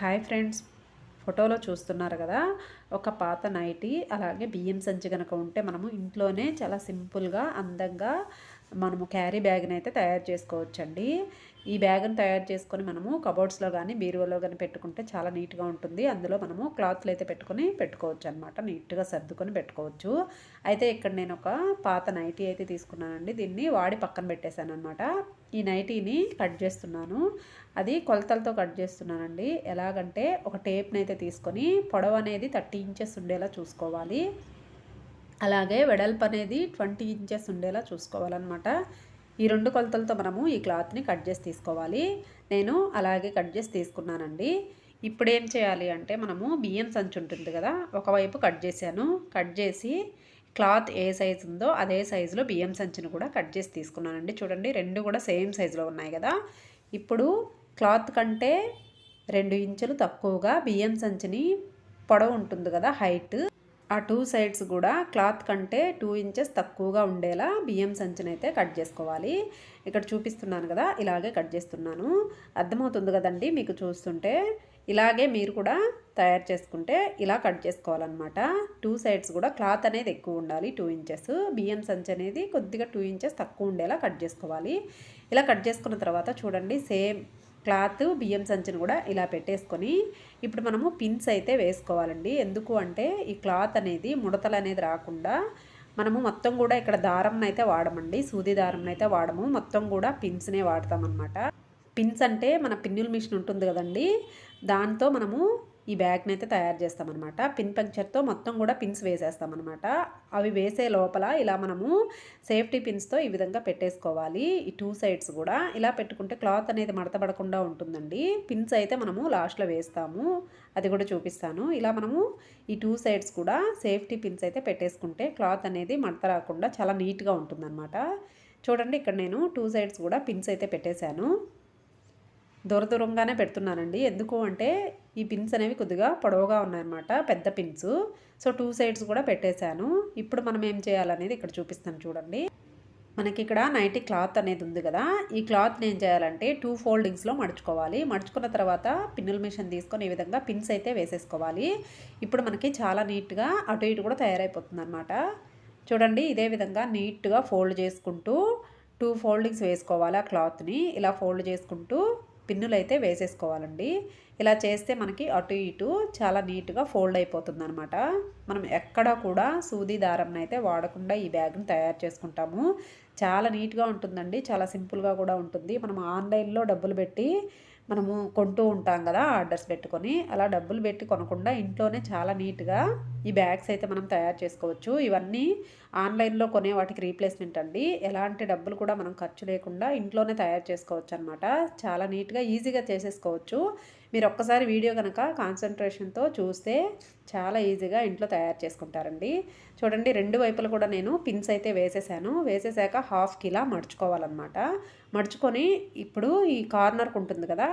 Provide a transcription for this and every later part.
Hi friends. ఫోటోలో చూస్తున్నారు కదా ఒక పాత నైటీ అలాగే బియ్యం సంచి కనుక ఉంటే మనము ఇంట్లోనే చాలా సింపుల్గా అందంగా మనము క్యారీ బ్యాగ్ని అయితే తయారు చేసుకోవచ్చండి. ఈ బ్యాగ్ని తయారు చేసుకొని మనము కబోర్డ్స్లో కానీ బీరువాలో కానీ పెట్టుకుంటే చాలా నీట్గా ఉంటుంది. అందులో మనము క్లాత్లు అయితే పెట్టుకొని పెట్టుకోవచ్చు అనమాట నీట్గా సర్దుకొని పెట్టుకోవచ్చు. అయితే ఇక్కడ నేను ఒక పాత నైటీ అయితే తీసుకున్నానండి. దీన్ని వాడి పక్కన పెట్టేశాను అనమాట ఈ నైటీని కట్ చేస్తున్నాను. అది కొలతలతో కట్ చేస్తున్నానండి. ఎలాగంటే ఒక టేప్ని అయితే తీసుకొని పొడవు అనేది థర్టీ ఇంచెస్ ఉండేలా చూసుకోవాలి. అలాగే వెడల్పు అనేది ట్వంటీ ఇంచెస్ ఉండేలా చూసుకోవాలన్నమాట. ఈ రెండు కొలతలతో మనము ఈ క్లాత్ని కట్ చేసి తీసుకోవాలి. నేను అలాగే కట్ చేసి తీసుకున్నానండి. ఇప్పుడు ఏం చేయాలి అంటే మనము బియ్యం సంచి ఉంటుంది కదా ఒకవైపు కట్ చేశాను. కట్ చేసి క్లాత్ ఏ సైజు ఉందో అదే సైజులో బియ్యం సంచిని కూడా కట్ చేసి తీసుకున్నానండి. చూడండి రెండు కూడా సేమ్ సైజులో ఉన్నాయి కదా. ఇప్పుడు క్లాత్ కంటే రెండు ఇంచులు తక్కువగా బియ్యం సంచిని పొడవు ఉంటుంది కదా హైట్. ఆ టూ సైడ్స్ కూడా క్లాత్ కంటే టూ ఇంచెస్ తక్కువగా ఉండేలా బియ్యం సంచినైతే కట్ చేసుకోవాలి. ఇక్కడ చూపిస్తున్నాను కదా ఇలాగే కట్ చేస్తున్నాను. అర్థమవుతుంది కదండి మీకు చూస్తుంటే? ఇలాగే మీరు కూడా తయారు చేసుకుంటే ఇలా కట్ చేసుకోవాలన్నమాట. టూ సైడ్స్ కూడా క్లాత్ అనేది ఎక్కువ ఉండాలి టూ ఇంచెస్ బియ్యం సంచి అనేది కొద్దిగా టూ ఇంచెస్ తక్కువ ఉండేలా కట్ చేసుకోవాలి. ఇలా కట్ చేసుకున్న తర్వాత చూడండి సేమ్ క్లాత్ బియ్యం సంచిని కూడా ఇలా పెట్టేసుకొని ఇప్పుడు మనము పిన్స్ అయితే వేసుకోవాలండి. ఎందుకు అంటే ఈ క్లాత్ అనేది ముడతలు అనేది రాకుండా మనము మొత్తం కూడా ఇక్కడ దారం అయితే వాడమండి. సూది దారం అయితే వాడము. మొత్తం కూడా పిన్స్నే వాడతామన్నమాట. పిన్స్ అంటే మన పిన్నుల మిషన్ ఉంటుంది కదండి. దాంతో మనము ఈ బ్యాగ్ని అయితే తయారు చేస్తామన్నమాట. పిన్ పంక్చర్తో మొత్తం కూడా పిన్స్ వేసేస్తామన్నమాట. అవి వేసే లోపల ఇలా మనము సేఫ్టీ పిన్స్తో ఈ విధంగా పెట్టేసుకోవాలి. ఈ టూ సైడ్స్ కూడా. ఇలా పెట్టుకుంటే క్లాత్ అనేది మడతపడకుండా ఉంటుందండి. పిన్స్ అయితే మనము లాస్ట్లో వేస్తాము. అది కూడా చూపిస్తాను. ఇలా మనము ఈ టూ సైడ్స్ కూడా సేఫ్టీ పిన్స్ అయితే పెట్టేసుకుంటే క్లాత్ అనేది మడత రాకుండా చాలా నీట్గా ఉంటుందన్నమాట. చూడండి ఇక్కడ నేను టూ సైడ్స్ కూడా పిన్స్ అయితే పెట్టేశాను. దూర దూరంగానే పెడుతున్నానండి. ఎందుకు అంటే ఈ పిన్స్ అనేవి కొద్దిగా పొడవుగా ఉన్నాయన్నమాట పెద్ద పిన్స్ సో టూ సైడ్స్ కూడా పెట్టేశాను. ఇప్పుడు మనం ఏం చేయాలనేది ఇక్కడ చూపిస్తాను చూడండి. మనకి ఇక్కడ నైటీ క్లాత్ అనేది ఉంది కదా. ఈ క్లాత్ని ఏం చేయాలంటే టూ ఫోల్డింగ్స్లో మడుచుకోవాలి. మడుచుకున్న తర్వాత పిన్నుల మిషన్ తీసుకొని ఈ విధంగా పిన్స్ అయితే వేసేసుకోవాలి. ఇప్పుడు మనకి చాలా నీట్గా అటు ఇటు కూడా తయారైపోతుంది అనమాట చూడండి ఇదే విధంగా నీట్గా ఫోల్డ్ చేసుకుంటూ టూ ఫోల్డింగ్స్ వేసుకోవాలి ఆ క్లాత్ని ఇలా ఫోల్డ్ చేసుకుంటూ పిన్నులు అయితే వేసేసుకోవాలండి. ఇలా చేస్తే మనకి అటు ఇటు చాలా నీట్గా ఫోల్డ్ అయిపోతుంది అనమాట మనం ఎక్కడ కూడా సూది దారం అయితే వాడకుండా ఈ బ్యాగ్ని తయారు చేసుకుంటాము. చాలా నీట్గా ఉంటుందండి. చాలా సింపుల్గా కూడా ఉంటుంది. మనం ఆన్లైన్లో డబ్బులు పెట్టి మనము కొంటూ ఉంటాం కదా ఆర్డర్స్ పెట్టుకొని. అలా డబ్బులు పెట్టి కొనకుండా ఇంట్లోనే చాలా నీట్గా ఈ బ్యాగ్స్ అయితే మనం తయారు చేసుకోవచ్చు. ఇవన్నీ ఆన్లైన్లో కొనే వాటికి రీప్లేస్మెంట్ అండి. ఎలాంటి డబ్బులు కూడా మనం ఖర్చు లేకుండా ఇంట్లోనే తయారు చేసుకోవచ్చు అనమాట చాలా నీట్గా ఈజీగా చేసేసుకోవచ్చు. మీరు ఒక్కసారి వీడియో కనుక కాన్సన్ట్రేషన్తో చూస్తే చాలా ఈజీగా ఇంట్లో తయారు చేసుకుంటారండి. చూడండి రెండు వైపులు కూడా నేను పిన్స్ అయితే వేసేసాను. వేసేసాక హాఫ్ కిలా మడుచుకోవాలన్నమాట. మడుచుకొని ఇప్పుడు ఈ కార్నర్కి ఉంటుంది కదా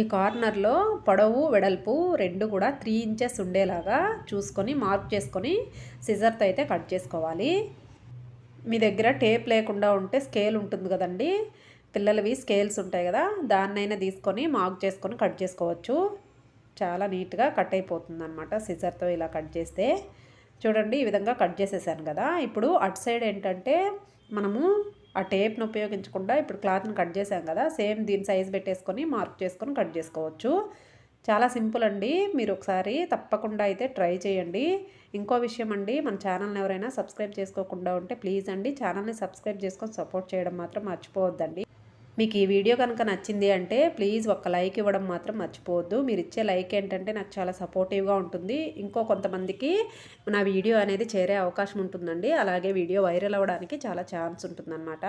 ఈ కార్నర్లో పొడవు వెడల్పు రెండు కూడా త్రీ ఇంచెస్ ఉండేలాగా చూసుకొని మార్క్ చేసుకొని సిజర్తో అయితే కట్ చేసుకోవాలి. మీ దగ్గర టేప్ లేకుండా ఉంటే స్కేల్ ఉంటుంది కదండి పిల్లలవి స్కేల్స్ ఉంటాయి కదా దాన్నైనా తీసుకొని మార్క్ చేసుకొని కట్ చేసుకోవచ్చు. చాలా నీట్గా కట్ అయిపోతుంది అనమాట సిజర్తో ఇలా కట్ చేస్తే. చూడండి ఈ విధంగా కట్ చేసేసాను కదా. ఇప్పుడు అటు సైడ్ ఏంటంటే మనము ఆ టేప్ను ఉపయోగించకుండా ఇప్పుడు క్లాత్ని కట్ చేసాం కదా సేమ్ దీని సైజ్ పెట్టేసుకొని మార్క్ చేసుకొని కట్ చేసుకోవచ్చు. చాలా సింపుల్ అండి. మీరు ఒకసారి తప్పకుండా అయితే ట్రై చేయండి. ఇంకో విషయం అండి మన ఛానల్ని ఎవరైనా సబ్స్క్రైబ్ చేసుకోకుండా ఉంటే ప్లీజ్ అండి ఛానల్ని సబ్స్క్రైబ్ చేసుకొని సపోర్ట్ చేయడం మాత్రం మర్చిపోవద్దండి. మీకు ఈ వీడియో కనుక నచ్చింది అంటే ప్లీజ్ ఒక లైక్ ఇవ్వడం మాత్రం మర్చిపోవద్దు. మీరు ఇచ్చే లైక్ ఏంటంటే నాకు చాలా సపోర్టివ్గా ఉంటుంది. ఇంకో కొంతమందికి నా వీడియో అనేది చేరే అవకాశం ఉంటుందండి. అలాగే వీడియో వైరల్ అవ్వడానికి చాలా ఛాన్స్ ఉంటుందన్నమాట.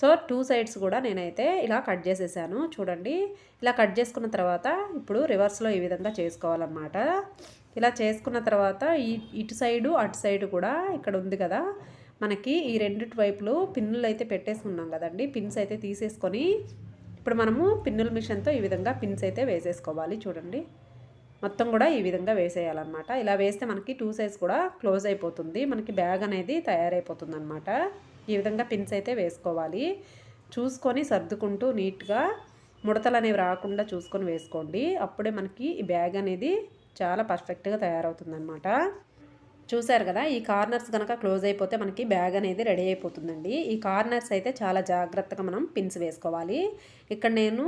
సో టూ సైడ్స్ కూడా నేనైతే ఇలా కట్ చేసేసాను. చూడండి ఇలా కట్ చేసుకున్న తర్వాత ఇప్పుడు రివర్స్లో ఈ విధంగా చేసుకోవాలన్నమాట. ఇలా చేసుకున్న తర్వాత ఇటు సైడు అటు సైడు కూడా ఇక్కడ ఉంది కదా. మనకి ఈ రెండు వైపులు పిన్నులు అయితే పెట్టేసుకున్నాం కదండి. పిన్స్ అయితే తీసేసుకొని ఇప్పుడు మనము పిన్నుల మిషన్తో ఈ విధంగా పిన్స్ అయితే వేసేసుకోవాలి చూడండి. మొత్తం కూడా ఈ విధంగా వేసేయాలన్నమాట. ఇలా వేస్తే మనకి టూ సైజ్ కూడా క్లోజ్ అయిపోతుంది. మనకి బ్యాగ్ అనేది తయారైపోతుంది అనమాట ఈ విధంగా పిన్స్ అయితే వేసుకోవాలి. చూసుకొని సర్దుకుంటూ నీట్గా ముడతలు అనేవి రాకుండా చూసుకొని వేసుకోండి. అప్పుడే మనకి ఈ బ్యాగ్ అనేది చాలా పర్ఫెక్ట్గా తయారవుతుందన్నమాట. చూసారు కదా ఈ కార్నర్స్ కనుక క్లోజ్ అయిపోతే మనకి బ్యాగ్ అనేది రెడీ అయిపోతుందండి. ఈ కార్నర్స్ అయితే చాలా జాగ్రత్తగా మనం పిన్స్ వేసుకోవాలి. ఇక్కడ నేను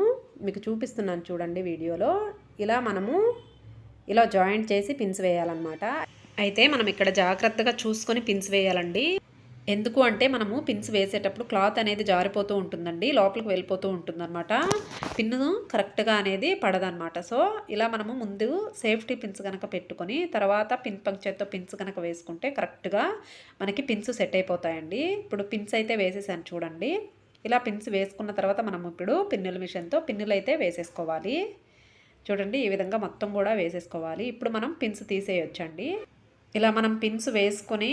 మీకు చూపిస్తున్నాను చూడండి వీడియోలో. ఇలా మనము ఇలా జాయింట్ చేసి పిన్స్ వేయాలన్నమాట. అయితే మనం ఇక్కడ జాగ్రత్తగా చూసుకొని పిన్స్ వేయాలండి. ఎందుకు అంటే మనము పిన్స్ వేసేటప్పుడు క్లాత్ అనేది జారిపోతూ ఉంటుందండి లోపలికి వెళ్ళిపోతూ ఉంటుందన్నమాట. పిన్ను కరెక్ట్గా అనేది పడదనమాట సో ఇలా మనము ముందు సేఫ్టీ పిన్స్ కనుక పెట్టుకొని తర్వాత పిన్ పంక్చర్తో పిన్స్ కనుక వేసుకుంటే కరెక్ట్గా మనకి పిన్స్ సెట్ అయిపోతాయండి. ఇప్పుడు పిన్స్ అయితే వేసేసాను చూడండి. ఇలా పిన్స్ వేసుకున్న తర్వాత మనం ఇప్పుడు పిన్నుల మిషన్తో పిన్నులు అయితే వేసేసుకోవాలి. చూడండి ఈ విధంగా మొత్తం కూడా వేసేసుకోవాలి. ఇప్పుడు మనం పిన్స్ తీసేయొచ్చండి. ఇలా మనం పిన్స్ వేసుకొని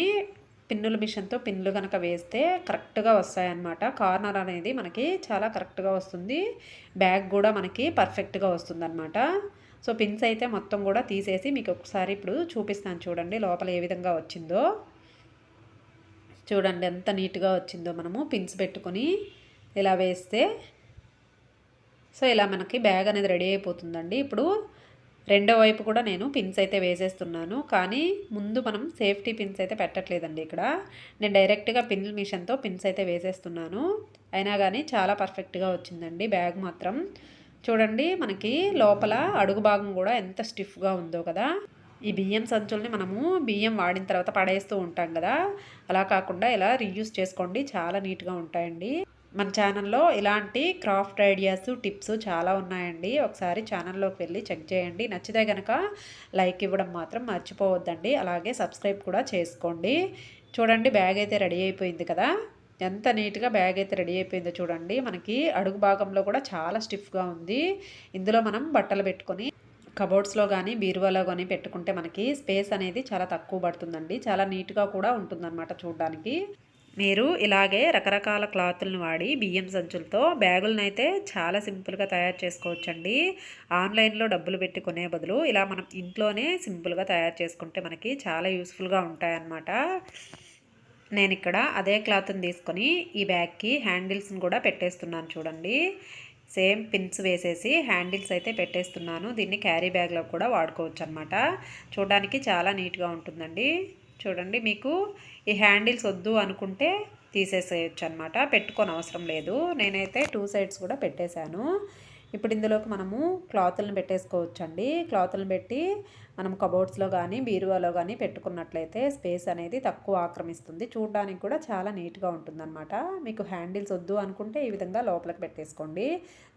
పిన్నుల మిషన్తో పిన్నులు కనుక వేస్తే కరెక్ట్గా వస్తాయన్నమాట. కార్నర్ అనేది మనకి చాలా కరెక్ట్గా వస్తుంది. బ్యాగ్ కూడా మనకి పర్ఫెక్ట్గా వస్తుందన్నమాట. సో పిన్స్ అయితే మొత్తం కూడా తీసేసి మీకు ఒకసారి ఇప్పుడు చూపిస్తాను చూడండి లోపల ఏ విధంగా వచ్చిందో. చూడండి ఎంత నీట్గా వచ్చిందో మనము పిన్స్ పెట్టుకొని ఇలా వేస్తే. సో ఇలా మనకి బ్యాగ్ అనేది రెడీ అయిపోతుందండి. ఇప్పుడు రెండో వైపు కూడా నేను పిన్స్ అయితే వేసేస్తున్నాను. కానీ ముందు మనం సేఫ్టీ పిన్స్ అయితే పెట్టట్లేదండి ఇక్కడ. నేను డైరెక్ట్గా పిన్ మిషన్తో పిన్స్ అయితే వేసేస్తున్నాను. అయినా కానీ చాలా పర్ఫెక్ట్గా వచ్చిందండి బ్యాగ్ మాత్రం. చూడండి మనకి లోపల అడుగు భాగం కూడా ఎంత స్టిఫ్గా ఉందో కదా. ఈ బియ్యం సంచుల్ని మనము బియ్యం వాడిన తర్వాత పడేస్తూ ఉంటాం కదా. అలా కాకుండా ఇలా రీయూస్ చేసుకోండి. చాలా నీట్గా ఉంటాయండి. మన ఛానల్లో ఇలాంటి క్రాఫ్ట్ ఐడియాస్ టిప్స్ చాలా ఉన్నాయండి. ఒకసారి ఛానల్లోకి వెళ్ళి చెక్ చేయండి. నచ్చితే కనుక లైక్ ఇవ్వడం మాత్రం మర్చిపోవద్దండి. అలాగే సబ్స్క్రైబ్ కూడా చేసుకోండి. చూడండి బ్యాగ్ అయితే రెడీ అయిపోయింది కదా. ఎంత నీట్గా బ్యాగ్ అయితే రెడీ అయిపోయిందో చూడండి. మనకి అడుగు భాగంలో కూడా చాలా స్టిఫ్గా ఉంది. ఇందులో మనం బట్టలు పెట్టుకొని కబోర్డ్స్లో కానీ బీరువాలో కానీ పెట్టుకుంటే మనకి స్పేస్ అనేది చాలా తక్కువ పడుతుందండి. చాలా నీట్గా కూడా ఉంటుందన్నమాట చూడడానికి. మీరు ఇలాగే రకరకాల క్లాతులను వాడి బియ్యం సంచులతో బ్యాగులనైతే అయితే చాలా సింపుల్గా తయారు చేసుకోవచ్చండి. ఆన్లైన్లో డబ్బులు పెట్టి కొనే బదులు ఇలా మనం ఇంట్లోనే సింపుల్గా తయారు చేసుకుంటే మనకి చాలా యూస్ఫుల్గా ఉంటాయన్నమాట. నేను ఇక్కడ అదే క్లాత్ని తీసుకొని ఈ బ్యాగ్కి హ్యాండిల్స్ని కూడా పెట్టేస్తున్నాను చూడండి. సేమ్ పిన్స్ వేసేసి హ్యాండిల్స్ అయితే పెట్టేస్తున్నాను. దీన్ని క్యారీ బ్యాగ్లో కూడా వాడుకోవచ్చు అనమాట చూడడానికి చాలా నీట్గా ఉంటుందండి. చూడండి మీకు ఈ హ్యాండిల్స్ వద్దు అనుకుంటే తీసేసేయచ్చు అనమాట పెట్టుకొని అవసరం లేదు. నేనైతే టూ సైడ్స్ కూడా పెట్టేశాను. ఇప్పుడు ఇందులోకి మనము క్లాతులను పెట్టేసుకోవచ్చండి. క్లాతులను పెట్టి మనం కబోర్డ్స్లో కానీ బీరువాలో కానీ పెట్టుకున్నట్లయితే స్పేస్ అనేది తక్కువ ఆక్రమిస్తుంది. చూడడానికి కూడా చాలా నీట్గా ఉంటుందన్నమాట. మీకు హ్యాండిల్స్ వద్దు అనుకుంటే ఈ విధంగా లోపలికి పెట్టేసుకోండి.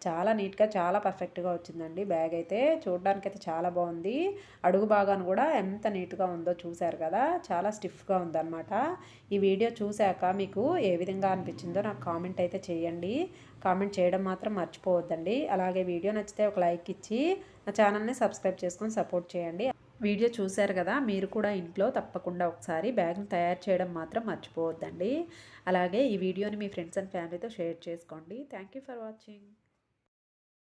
చాలా నీట్గా చాలా పర్ఫెక్ట్గా వచ్చిందండి. బ్యాగ్ అయితే చూడడానికి అయితే చాలా బాగుంది. అడుగు భాగాన్ని కూడా ఎంత నీట్గా ఉందో చూశారు కదా. చాలా స్టిఫ్గా ఉందన్నమాట. ఈ వీడియో చూశాక మీకు ఏ విధంగా అనిపించిందో నాకు కామెంట్ అయితే చేయండి. కామెంట్ చేయడం మాత్రం మర్చిపోవద్దండి. అలాగే వీడియో నచ్చితే ఒక లైక్ ఇచ్చి నా ఛానల్ని సబ్స్క్రైబ్ చేసుకొని సపోర్ట్ చేయండి. వీడియో చూశారు కదా మీరు కూడా ఇంట్లో తప్పకుండా ఒకసారి బ్యాగ్ను తయారు చేయడం మాత్రం మర్చిపోవద్దండి. అలాగే ఈ వీడియోని మీ ఫ్రెండ్స్ అండ్ ఫ్యామిలీతో షేర్ చేసుకోండి. Thank for watching.